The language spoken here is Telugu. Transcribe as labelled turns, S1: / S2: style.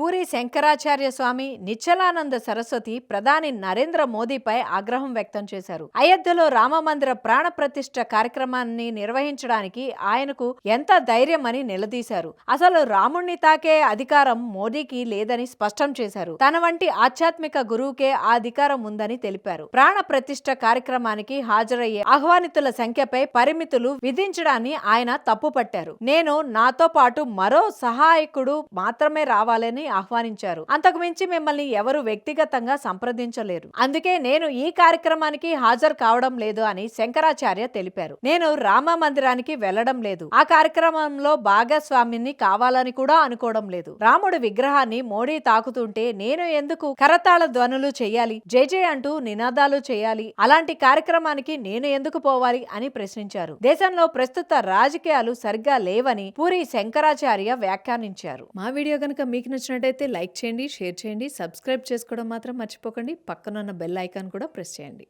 S1: పూరి శంకరాచార్య స్వామి నిచ్చలానంద సరస్వతి ప్రధాని నరేంద్ర మోదీపై ఆగ్రహం వ్యక్తం చేశారు అయోధ్యలో రామమందిర ప్రాణ ప్రతిష్ట కార్యక్రమాన్ని నిర్వహించడానికి ఆయనకు ఎంత ధైర్యమని నిలదీశారు అసలు రాముణ్ణి తాకే అధికారం మోదీకి లేదని స్పష్టం చేశారు తన వంటి ఆధ్యాత్మిక గురువుకే ఆ అధికారం ఉందని తెలిపారు ప్రాణ ప్రతిష్ట కార్యక్రమానికి హాజరయ్యే ఆహ్వానితుల సంఖ్యపై పరిమితులు విధించడాన్ని ఆయన తప్పుపట్టారు నేను నాతో పాటు మరో సహాయకుడు మాత్రమే రావాలని ఆహ్వానించారు అంతకుమించి మిమ్మల్ని ఎవరు వ్యక్తిగతంగా సంప్రదించలేరు అందుకే నేను ఈ కార్యక్రమానికి హాజరు కావడం లేదు అని శంకరాచార్య తెలిపారు నేను రామ మందిరానికి వెళ్లడం లేదు ఆ కార్యక్రమంలో భాగస్వామిని కావాలని కూడా అనుకోవడం లేదు రాముడి విగ్రహాన్ని మోడీ తాకుతుంటే నేను ఎందుకు కరతాళ ధ్వనులు చేయాలి జేజే అంటూ నినాదాలు చేయాలి అలాంటి కార్యక్రమానికి నేను ఎందుకు పోవాలి అని ప్రశ్నించారు దేశంలో ప్రస్తుత రాజకీయాలు సరిగ్గా లేవని పూరి శంకరాచార్య వ్యాఖ్యానించారు
S2: మా వీడియో కనుక మీకు నచ్చిన నచ్చినట్టయితే లైక్ చేయండి షేర్ చేయండి సబ్స్క్రైబ్ చేసుకోవడం మాత్రం మర్చిపోకండి పక్కనున్న బెల్ ఐకాన్ కూడా ప్రెస్ చేయండి